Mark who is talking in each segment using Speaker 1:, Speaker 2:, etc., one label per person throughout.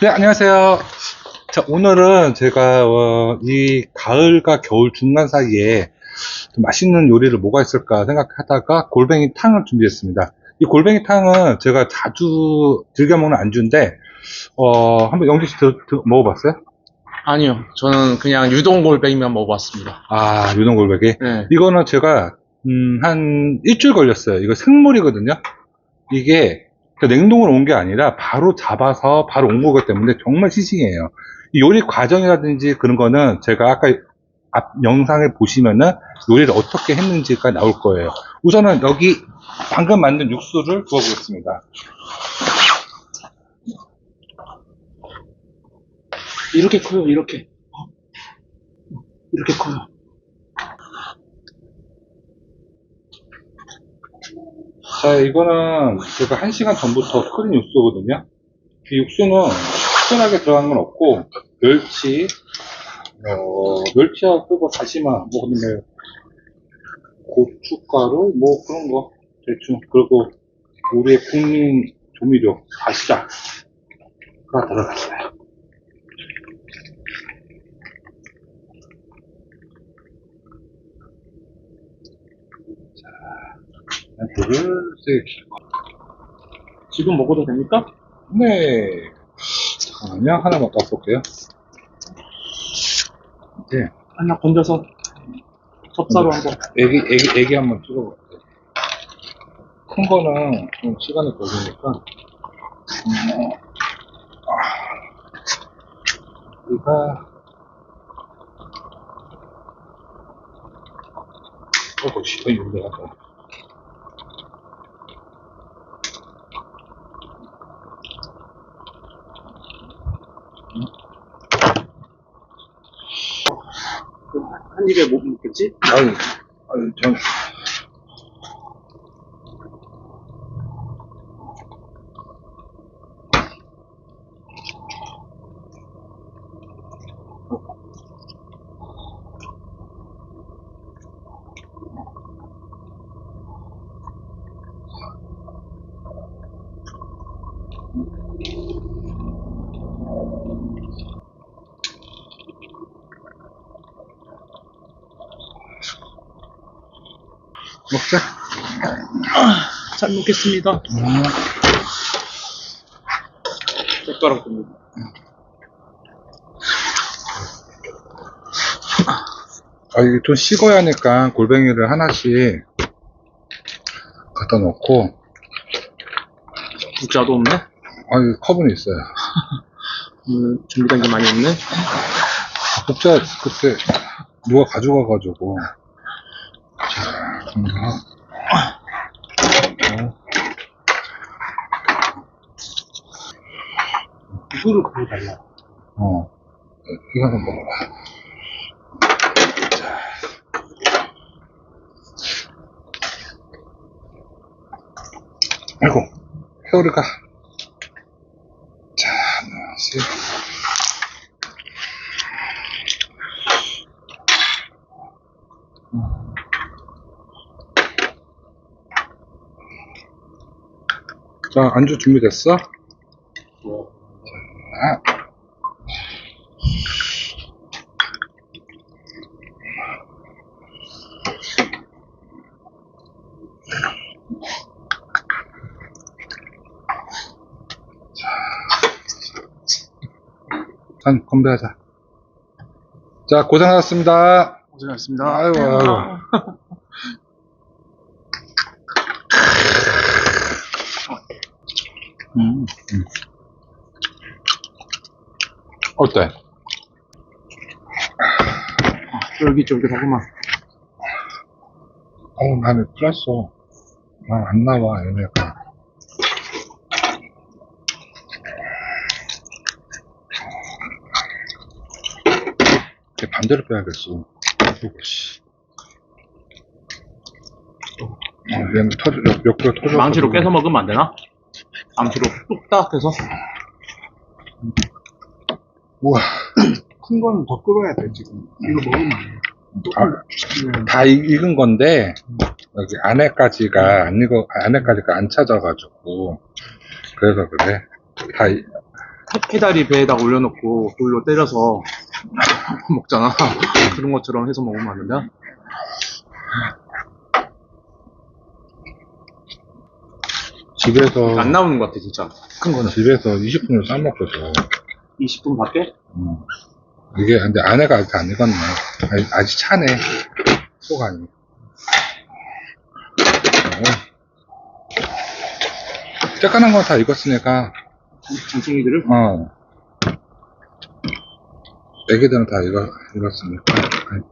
Speaker 1: 네,
Speaker 2: 안녕하세요. 자, 오늘은 제가 어, 이 가을과 겨울 중간 사이에 좀 맛있는 요리를 뭐가 있을까 생각하다가 골뱅이 탕을 준비했습니다. 이 골뱅이 탕은 제가 자주 즐겨 먹는 안주인데 어, 한번 영지 씨 드- 드- 먹어봤어요?
Speaker 3: 아니요. 저는 그냥 유동 골뱅이만 먹어봤습니다.
Speaker 2: 아, 유동 골뱅이.
Speaker 3: 네.
Speaker 2: 이거는 제가 음, 한 일주일 걸렸어요. 이거 생물이거든요. 이게 냉동으로 온 게 아니라 바로 잡아서 바로 온 거기 때문에 정말. 이 요리 과정이라든지 그런 거는 제가 아까 앞 영상에 보시면은 요리를 어떻게 했는지가 나올 거예요. 우선은 여기 방금 만든 육수를 부어보겠습니다.
Speaker 3: 이렇게 커요, 이렇게. 이렇게 커요.
Speaker 2: 자, 이거는 제가 한 시간 전부터 끓인 육수거든요. 이 육수는 특별하게 들어간 건 없고, 멸치, 어, 멸치하고 뭐 다시마, 뭐, 그다음에 고춧가루, 뭐 그런 거, 대충. 그리고 우리의 국민 조미료, 다시다가 들어갔어요. 자, 불을 세게
Speaker 3: 지금 먹어도 됩니까?
Speaker 2: 네. 잠깐만요. 하나만 더 볼게요. 네.
Speaker 3: 하나 건져서 접사로 한번.
Speaker 2: 애기, 애기, 애기 한번 찍어볼게요. 큰 거는 좀 시간이 걸리니까. 음, 아, 우리가, 어이구, 씨, 이거 놀래가다.
Speaker 3: 한 입에 못 먹겠지?
Speaker 2: 아유, 아유, 전, 먹 자.
Speaker 3: 잘 먹겠습니다.
Speaker 2: 음.
Speaker 3: 젓가락 좀.
Speaker 2: 아, 이게 좀 식어야 하니까 골뱅이를 하나씩 갖다 놓고,
Speaker 3: 국자도 없네?
Speaker 2: 아, 이 컵은 있어요.
Speaker 3: 오늘 준비된 게 많이 없네?
Speaker 2: 국자 그때 누가 가져가가지고. 자, 그럼 어.
Speaker 3: 이거를 그거 달라.
Speaker 2: 어. 이거 한번 먹어봐. 자. 아이고, 회오리가. 자, 하나씩. 자, 안주 준비됐어? 자, 한 건배하자. 자, 고생하셨습니다.
Speaker 3: 고생하셨습니다.
Speaker 2: 아이고, 아이고.
Speaker 3: 음.
Speaker 2: 어때?
Speaker 3: 쫄깃쫄깃하구만.
Speaker 2: 어, 나는 플렀어. 아, 안 나와, 얘네가. 이렇게 반대로 빼야겠어. 이거, 씨. 어, 얘는 터져, 옆, 옆으로 터져.
Speaker 3: 망치로 깨서 먹으면 안 되나? 망치로 뚝딱 해서.
Speaker 2: 우와.
Speaker 4: 큰 거는 더 끓어야 돼, 지금. 이거 먹으면 안 돼.
Speaker 2: 아, 다 익- 익은 건데, 여기 안에까지가 안 익어, 안에까지가 안 찾아가지고, 그래서 그래. 다, 익-
Speaker 3: 해다리 배에다 올려놓고 돌로 때려서 먹잖아. 그런 것처럼 해서 먹으면 안 된다?
Speaker 2: 집에서,
Speaker 3: 안 나오는 것 같아, 진짜. 큰 거는.
Speaker 2: 집에서 20분을 싸먹거든.
Speaker 3: 20분 밖에?
Speaker 2: 음. 이게, 근데 안에가 아직 안 익었네. 아직, 아직 차네. 속 안이. 쬐깐한 건 다 익었으니까,
Speaker 3: 장충이들을?
Speaker 2: 어. 애기들은 다 익어, 익었으니까. 아니,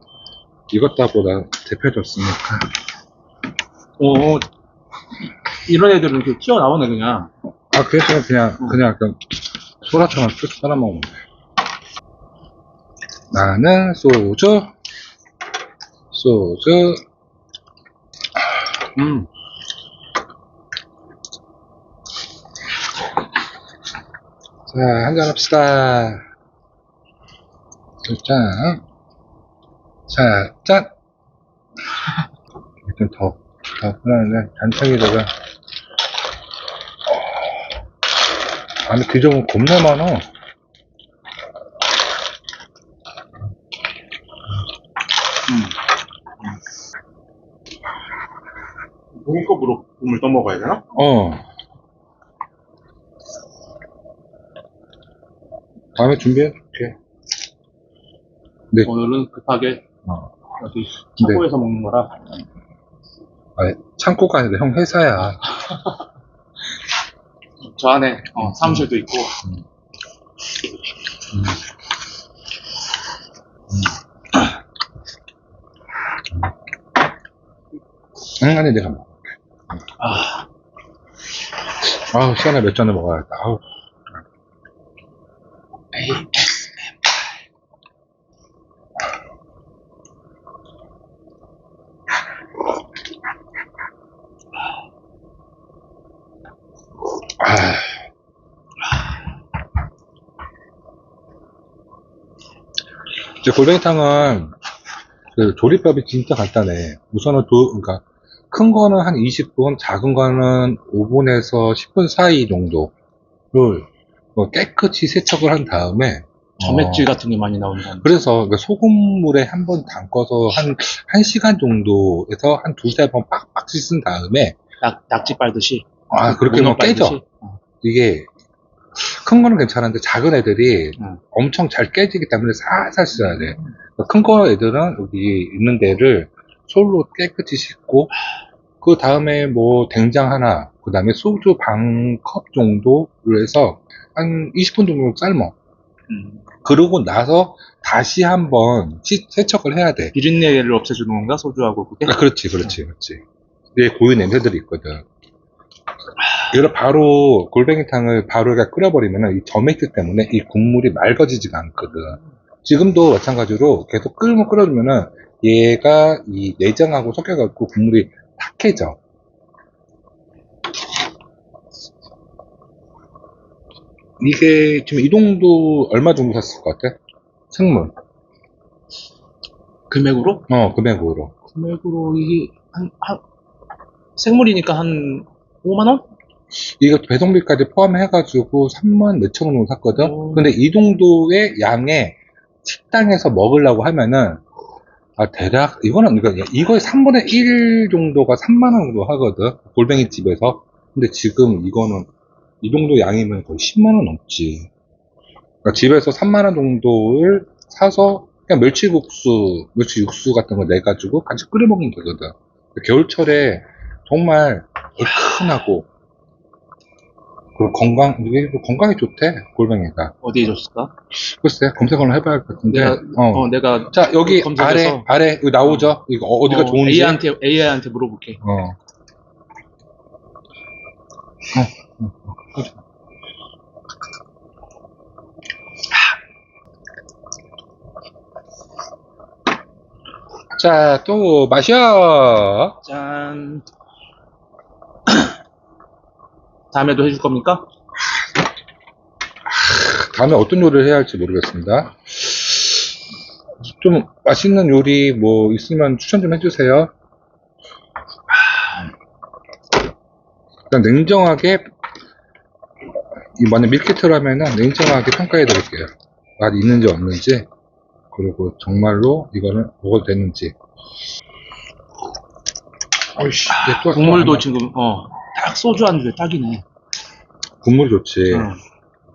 Speaker 2: 익었다보다 데펴줬으니까.
Speaker 3: 어, 이런 애들은 이렇게 튀어나오네, 그냥.
Speaker 2: 아, 그래서 그냥, 그냥, 그냥, 소라처럼 쭉 썰어먹으면 돼. 나는 소주, 소주,
Speaker 3: 음.
Speaker 2: 자, 한잔 합시다. 짠. 자, 짠. 좀 더, 더 흔한데, 잔챙이다가. 안에 뒤져보면 겁나 많아.
Speaker 3: 고기컵으로 국물 떠먹어야 되나?
Speaker 2: 어. 다음에 준비해줄게. 네.
Speaker 3: 오늘은 급하게
Speaker 2: 어.
Speaker 3: 여기 창고에서 먹는 거라.
Speaker 2: 아니, 창고가 아니라 형 회사야.
Speaker 3: 저 안에 어, 사무실도 있고.
Speaker 2: 응, 아니, 내가 먹어.
Speaker 3: 아,
Speaker 2: 아우, 시간에 몇 잔을 먹어야겠다. 아우. 아. 이제 골뱅이탕은 그 조리법이 진짜 간단해. 우선은 두, 그러니까 큰 거는 한 20분, 작은 거는 5분에서 10분 사이 정도를 뭐 깨끗이 세척을 한 다음에
Speaker 3: 점액질
Speaker 2: 어,
Speaker 3: 같은 게 많이 거.
Speaker 2: 그래서 그 소금물에 한 번 담궈서 한, 한 시간 정도에서 한 두세 번 빡빡 씻은 다음에
Speaker 3: 낙, 낙지 빨듯이.
Speaker 2: 아, 그렇게 하면 깨져.
Speaker 3: 어.
Speaker 2: 이게 큰 거는 괜찮은데 작은 애들이
Speaker 3: 응.
Speaker 2: 엄청 잘 깨지기 때문에 살살 씻어야 돼. 큰 거 애들은 여기 있는 데를 솔로 깨끗이 씻고 그 다음에 뭐 된장 하나, 그 다음에 소주 반 컵 정도를 해서 한 20분 정도 삶어.
Speaker 3: 음.
Speaker 2: 그러고 나서 다시 한번 시- 세척을 해야 돼.
Speaker 3: 비린내를 없애주는 건가? 소주하고 그게?
Speaker 2: 아, 그렇지, 그렇지, 그렇지. 이게 고유 냄새들이 있거든. 이걸 바로 골뱅이탕을 바로 그냥 끓여버리면 이 점액질 때문에 이 국물이 맑아지지가 않거든. 지금도 마찬가지로 계속 끓으면 끓여주면은 얘가 이 내장하고 섞여갖고 국물이 탁해져. 이게 지금 이 정도 얼마 정도 샀을 것 같아? 생물.
Speaker 3: 금액으로?
Speaker 2: 어, 금액으로.
Speaker 3: 금액으로 이게 한, 한 생물이니까 한 5만 원?
Speaker 2: 이거 배송비까지 포함해가지고 3만 몇천 원 정도 샀거든?
Speaker 3: 오.
Speaker 2: 근데 이 정도의 양에 식당에서 먹으려고 하면은, 아, 대략, 이거는, 이거, 이거의 3분의 1 정도가 3만 원 정도 하거든? 골뱅이 집에서. 근데 지금 이거는, 이 정도 양이면 거의 10만 원 넘지. 그러니까 집에서 3만 원 정도를 사서, 그냥 멸치국수, 멸치 육수 같은 거 내 가지고 같이 끓여 먹으면 되거든. 겨울철에 정말 얼큰하고, 그리고 건강, 이게 건강에 좋대, 골뱅이가.
Speaker 3: 어디에 줬을까?
Speaker 2: 글쎄, 검색을 해봐야 할 것 같은데.
Speaker 3: 내가,
Speaker 2: 어.
Speaker 3: 어, 내가
Speaker 2: 자, 여기
Speaker 3: 검색해서-
Speaker 2: 아래, 아래, 여기 나오죠? 이거 어디가
Speaker 3: 어,
Speaker 2: 좋은지.
Speaker 3: AI한테, AI한테 물어볼게.
Speaker 2: 어. 어, 어, 어. 자, 또 마셔.
Speaker 3: 짠. 다음에도 해줄 겁니까?
Speaker 2: 다음에 어떤 요리를 해야 할지 모르겠습니다. 좀 맛있는 요리 뭐 있으면 추천 좀 해주세요. 일단 냉정하게 이 만약 밀키트라면은 냉정하게 평가해 드릴게요. 맛 있는지 없는지 그리고 정말로 이거는 먹어도 되는지. 어이씨, 또
Speaker 3: 국물도
Speaker 2: 안
Speaker 3: 지금, 어, 딱 소주 안주에 딱이네.
Speaker 2: 나. 국물 좋지.
Speaker 3: 응.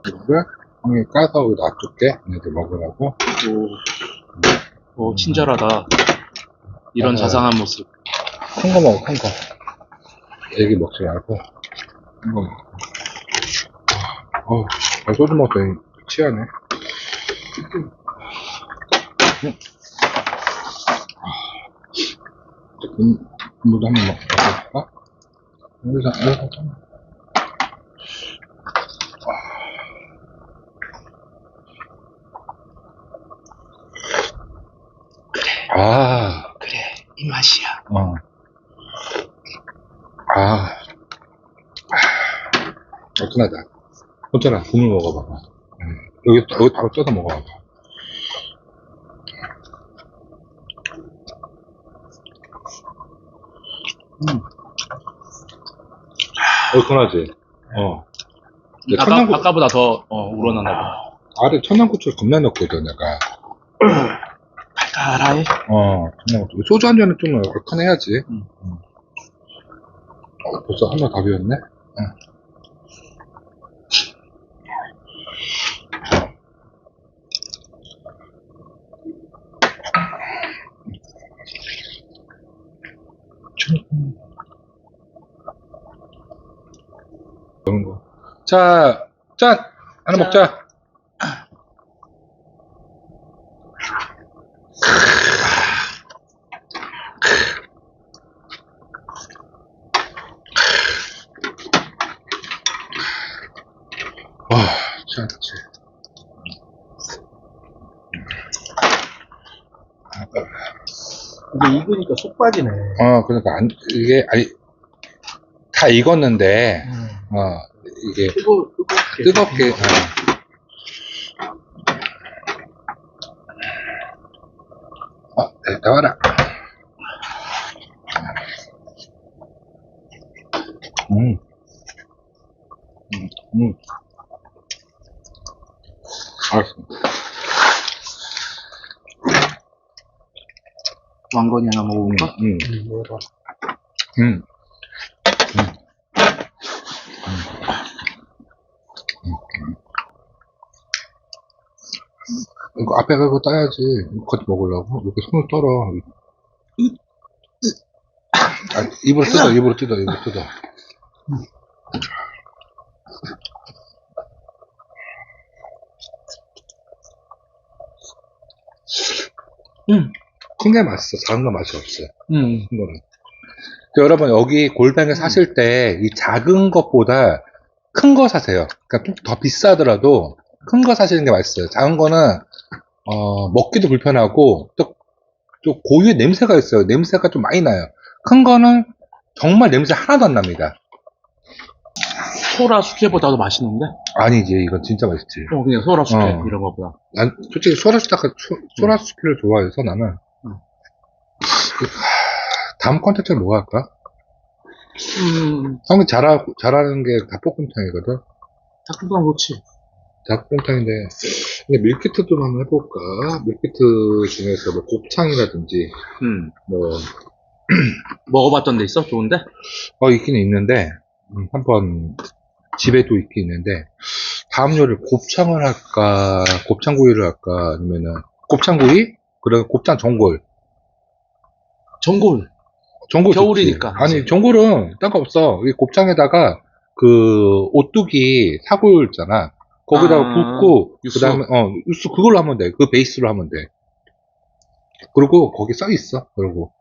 Speaker 2: 이거를 형이 까서 여기 놔둘게. 얘네들 먹으라고.
Speaker 3: 오, 오, 친절하다. 이런
Speaker 2: 맞아요.
Speaker 3: 자상한 모습.
Speaker 2: 큰 거 먹어, 큰 거. 애기 먹지 말고, 큰 거 먹어. 어우, 아, 소주 먹더니 취하네. 응. 아, 군, 군무도 한번 먹어볼까? 여기서, 여기서 좀. 아,
Speaker 3: 그래, 이 맛이야.
Speaker 2: 어. 아. 얼큰하다. 혼자라 국물 먹어봐봐. 음, 여기, 여기 바로 떠서 먹어봐봐. 음. 얼큰하지? 어. 근데
Speaker 3: 아까,
Speaker 2: 청양고,
Speaker 3: 아까보다 더, 어, 우러나나 봐.
Speaker 2: 아래 청양고추를 겁나 넣거든, 내가.
Speaker 3: 달달해.
Speaker 2: 어, 청양고추. 소주 한 잔은 좀 얼큰해야지.
Speaker 3: 음.
Speaker 2: 음. 어, 벌써 한번 다 비웠네? 응. 그런 거. 자, 짠! 하나
Speaker 3: 짠.
Speaker 2: 먹자. 와, 짠지.
Speaker 4: 근데 익으니까 속 빠지네.
Speaker 2: 어, 그러니까, 안, 이게, 아니, 다 익었는데, 어, 이게,
Speaker 4: 뜨거, 뜨겁게.
Speaker 2: 뜨겁게, 어. 어, 네, 나와라. 음. 음, 음. 알았어.
Speaker 3: 왕건이 하나 먹어볼까?
Speaker 2: 음,
Speaker 4: 음, 먹어봐.
Speaker 2: 음. 이거 앞에 가고 따야지. 같이 먹으려고. 이렇게 손을 떨어. 아, 입으로 뜯어, 입으로 뜯어, 입으로 뜯어.
Speaker 3: 음.
Speaker 2: 큰게 맛있어. 작은 거 맛이 없어요.
Speaker 3: 음.
Speaker 2: 큰 거는. 저 여러분, 여기 골뱅이 사실 때, 이 작은 것보다 큰 거 사세요. 그러니까 좀더 비싸더라도 큰 거 사시는 게 맛있어요. 작은 거는, 어, 먹기도 불편하고, 또, 또 고유의 냄새가 있어요. 냄새가 좀 많이 나요. 큰 거는 정말 냄새 하나도 안 납니다.
Speaker 3: 소라 숙회보다 도 맛있는데?
Speaker 2: 아니지, 이건 진짜 맛있지.
Speaker 3: 어, 그냥 소라 숙회,
Speaker 2: 어.
Speaker 3: 이런 거보다.
Speaker 2: 난 솔직히 소라스타가, 소라스키를 좋아해서 나는, 다음 컨텐츠는 뭐 할까?
Speaker 3: 음,
Speaker 2: 형이 잘하, 잘하는 게 닭볶음탕이거든?
Speaker 3: 닭볶음탕 좋지.
Speaker 2: 닭볶음탕인데, 근데 밀키트도 한번 해볼까? 밀키트 중에서 뭐 곱창이라든지,
Speaker 3: 음,
Speaker 2: 뭐,
Speaker 3: 먹어봤던 데 있어? 좋은데?
Speaker 2: 어, 있긴 있는데, 음, 한번 집에도 있긴 있는데, 다음 요리를 곱창을 할까, 곱창구이를 할까, 아니면은, 곱창구이? 그래, 곱창 전골.
Speaker 3: 전골.
Speaker 2: 전골 좋지.
Speaker 3: 겨울이니까.
Speaker 2: 아니, 전골은 딴 거 없어. 이 곱창에다가, 그, 오뚜기 사골 있잖아. 거기다가
Speaker 3: 아,
Speaker 2: 붓고,
Speaker 3: 육수.
Speaker 2: 그 다음에, 어, 육수 그걸로 하면 돼. 그 베이스로 하면 돼. 그리고 거기 써 있어. 그리고.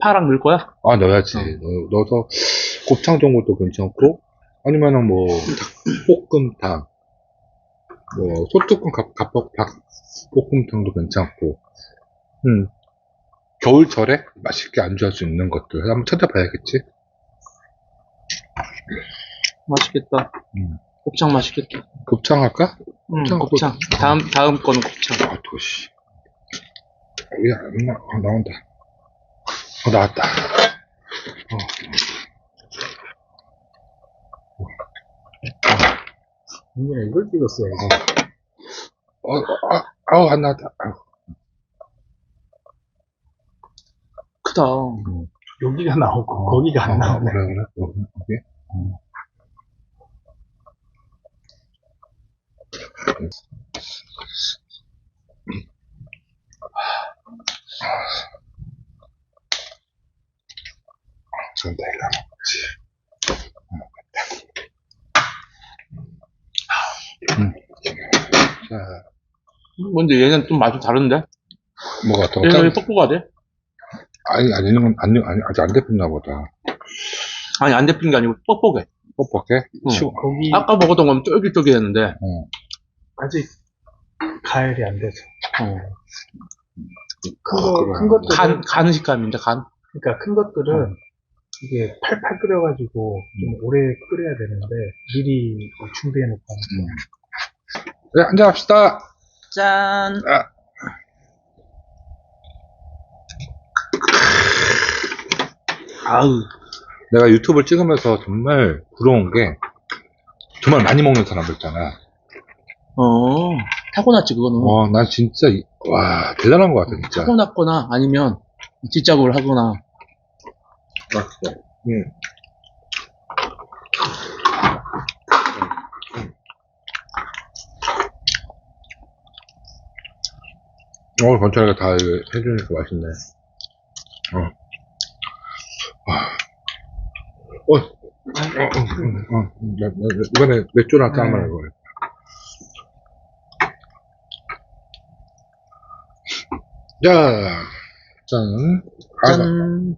Speaker 3: 파랑 넣을 거야?
Speaker 2: 아, 넣어야지.
Speaker 3: 어.
Speaker 2: 넣- 넣어서 곱창 전골도 괜찮고, 아니면은 뭐, 닭볶음탕, 뭐, 소뚜껑 갑, 갑, 닭볶음탕도 괜찮고, 음, 겨울철에 맛있게 안주할 수 있는 것들 한번 찾아봐야겠지?
Speaker 3: 맛있겠다.
Speaker 2: 음.
Speaker 3: 곱창 맛있겠다.
Speaker 2: 곱창 할까?
Speaker 3: 음,
Speaker 2: 곱창
Speaker 3: 곱창. 다음, 다음 거는 곱창.
Speaker 2: 아, 도시. 왜, 안 나, 아, 나온다. 어, 나왔다. 어.
Speaker 4: 분명히 이걸 찍었어야지.
Speaker 2: 어, 어, 아, 아우, 안 나왔다. 아우.
Speaker 3: 크다.
Speaker 4: 여기가 나오고, 거기가 안
Speaker 2: 어,
Speaker 4: 나오네.
Speaker 2: 그래, 그래. 어. 어. 좀 내가 먹지. 음. 자,
Speaker 3: 근데 얘는 좀 맛이 다른데?
Speaker 2: 뭐가 더
Speaker 3: 얘는 왜
Speaker 2: 짠?
Speaker 3: 뻑뻑하대?
Speaker 2: 아니, 아니, 이런 건 안, 아니, 아직 안 데폈나 보다.
Speaker 3: 아니, 안 데핀 게 아니고 뻑뻑해.
Speaker 2: 뻑뻑해?
Speaker 3: 응.
Speaker 2: 치워.
Speaker 4: 거기
Speaker 3: 아까 먹었던 건 쫄깃쫄깃했는데.
Speaker 2: 어.
Speaker 4: 아직 가열이 안 돼서.
Speaker 3: 어.
Speaker 4: 큰,
Speaker 2: 아,
Speaker 4: 거,
Speaker 2: 그래.
Speaker 4: 큰 것들은,
Speaker 3: 간, 간 식감인데, 간.
Speaker 4: 그러니까 큰 것들은 이게 팔팔 끓여가지고 좀 오래 끓여야 되는데 미리 뭐 준비해 놓고 하는 거야.
Speaker 2: 네, 한잔 합시다.
Speaker 3: 짠.
Speaker 2: 아.
Speaker 3: 아우.
Speaker 2: 내가 유튜브를 찍으면서 정말 부러운 게, 정말 많이 먹는 사람들 있잖아.
Speaker 3: 어. 타고났지, 그거는.
Speaker 2: 와, 난 진짜, 이- 와, 대단한 것 같아, 진짜.
Speaker 3: 타고났거나, 아니면, 뒷작업을 하거나.
Speaker 2: 맛있어. 응. 어, 건철이가 다 이거 해주니까 맛있네. 어. 아. 어, 어, 어, 어, 어. 나- 나- 나 이번에 맥주나
Speaker 4: 네.
Speaker 2: 한번 해봐. 자, 짠.
Speaker 3: 짠.